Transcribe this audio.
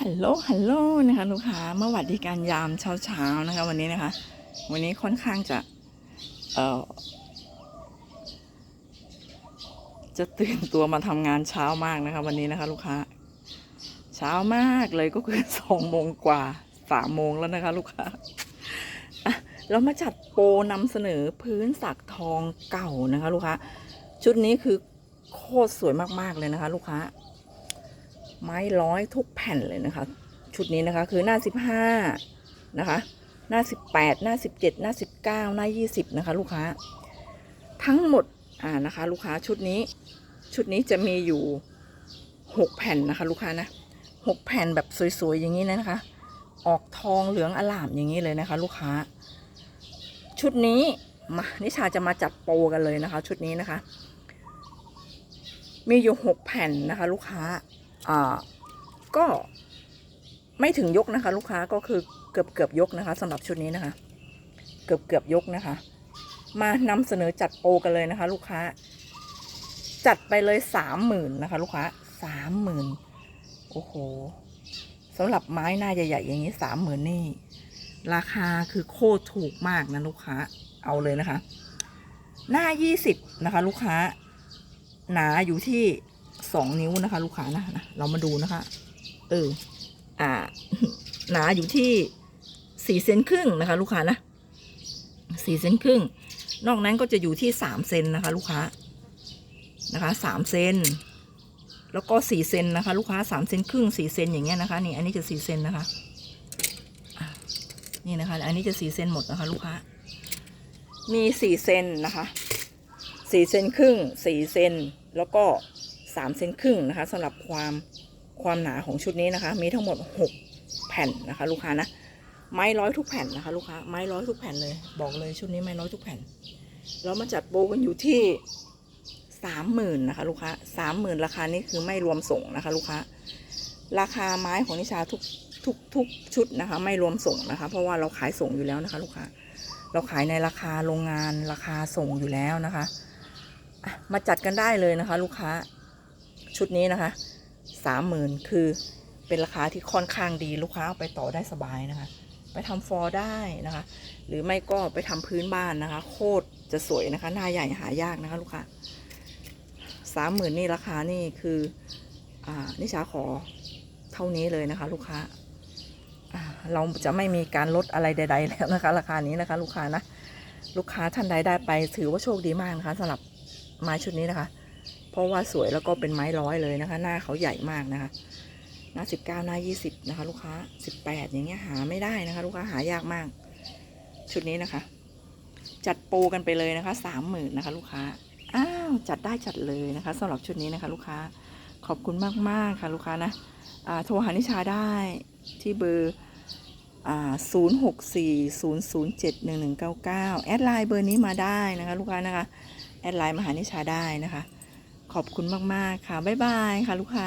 ฮัลโหล ฮัลโหลนะคะลูกค้าเมื่อวัดดีการยามเช้าเช้าๆนะคะ วันนี้นะคะ วันนี้ค่อนข้างจะ เอ่อ จะตื่นตัวมาทำงานเช้ามากนะคะ วันนี้นะคะ ลูกค้า เช้ามากเลยก็คือสองโมงกว่าสามโมงแล้วนะคะ ลูกค้าเรามาจัดโปรนำเสนอพื้นสักทองเก่านะคะ ลูกค้า ชุดนี้คือโคตรสวยมากๆเลยนะคะ ลูกค้า ไม้ร้อยทุกแผ่นเลยนะคะ ชุดนี้นะคะคือหน้าสิบห้านะคะ หน้าสิบแปดหน้าสิบเจ็ดหน้าสิบเก้าหน้ายี่สิบนะคะ ลูกค้า ทั้งหมดอ่านะคะ ลูกค้าชุดนี้ ชุดนี้จะมีอยู่หกแผ่นนะคะ ลูกค้านะหกแผ่นแบบสวยๆอย่างนี้นะคะ ออกทองเหลืองอลามอย่างนี้เลยนะคะ ลูกค้า ชุดนี้มานิชาจะมาจัดโปรกันเลยนะคะ ชุดนี้นะคะ มีอยู่หกแผ่นนะคะ ลูกค้า ก็ไม่ถึงยกนะคะ ลูกค้าก็คือเกือบเกือบยกนะคะสำหรับชุดนี้นะคะ เกือบเกือบยกนะคะ มานำเสนอจัดโปรกันเลยนะคะ ลูกค้า จัดไปเลยสามหมื่นนะคะ ลูกค้าสามหมื่นโอ้โหสำหรับไม้หน้าใหญ่ ๆ อย่างนี้สามหมื่นนี่ ราคาคือโคตรถูกมากนะลูกค้าเอาเลยนะคะ หน้ายี่สิบนะคะ ลูกค้า หนาอยู่ที่ สองนิ้วนะคะ ลูกค้านะนะเรามาดูนะคะ เออ อ่า หนาอยู่ที่สี่เซนครึ่งนะคะ ลูกค้านะสี่เซนครึ่ง นอกนั้นก็จะอยู่ที่สามเซนนะคะ ลูกค้านะคะสามเซนแล้วก็สี่เซนนะคะ ลูกค้าสามเซนครึ่งสี่เซนอย่างเงี้ยนะคะนี่อันนี้จะสี่เซนนะคะอะนี่นะคะ อันนี้จะสี่เซนหมดนะคะ ลูกค้า มีสี่เซนนะคะสี่เซนครึ่งสี่เซนแล้วก็ สามเซนครึ่งนะคะสำหรับความความหนาของชุดนี้นะคะ มีทั้งหมดหกแผ่นนะคะ ลูกค้านะไม้ร้อยทุกแผ่นนะคะ ลูกค้าไม้ร้อยทุกแผ่นเลย บอกเลยชุดนี้ไม้ร้อยทุกแผ่นเรามาจัดโปรกันอยู่ที่สามหมื่นนะคะ ลูกค้าสามหมื่นราคานี้คือไม่รวมส่งนะคะ ลูกค้าราคาไม้ของนิชาทุกทุกทุกชุดนะคะ ไม่รวมส่งนะคะ เพราะว่าเราขายส่งอยู่แล้วนะคะ ลูกค้าเราขายในราคาโรงงานราคาส่งอยู่แล้วนะคะมาจัดกันได้เลยนะคะ ลูกค้า ชุดนี้นะคะสามหมื่นคือเป็นราคาที่ค่อนข้างดีลูกค้าเอาไปต่อได้สบายนะคะ ไปทำฟอร์ได้นะคะ หรือไม่ก็ไปทำพื้นบ้านนะคะ โคตรจะสวยนะคะหน้าใหญ่หายากนะคะลูกค้าสามหมื่นนี่ราคานี่คืออ่านิชาขอเท่านี้เลยนะคะ ลูกค้าอ่าเราจะไม่มีการลดอะไรใด ๆ แล้วนะคะ ราคานี้นะคะลูกค้านะ ลูกค้าท่านใดได้ไปถือว่าโชคดีมากนะคะสำหรับไม้ชุดนี้นะคะ เพราะว่าสวยแล้วก็เป็นไม้ร้อยเลยนะคะ หน้าเขาใหญ่มากนะคะหน้าสิบเก้าหน้ายี่สิบนะคะ ลูกค้าสิบแปดอย่างเงี้ยหาไม่ได้นะคะ ลูกค้าหายากมาก ชุดนี้นะคะ จัดโปรกันไปเลยนะคะสามหมื่นนะคะ ลูกค้าอ้าวจัดได้จัดเลยนะคะสำหรับชุดนี้นะคะ ลูกค้าขอบคุณมากๆค่ะลูกค้านะอ่าโทรหานิชาได้ที่เบอร์อ่าศูนย์หกสี่ศูนย์ศูนย์เจ็ดหนึ่งหนึ่งเก้าเก้าแอดไลน์เบอร์นี้มาได้นะคะ ลูกค้านะคะ แอดไลน์มาหานิชาได้นะคะ ขอบคุณมาก ๆ ค่ะ บ๊ายบายค่ะลูกค้า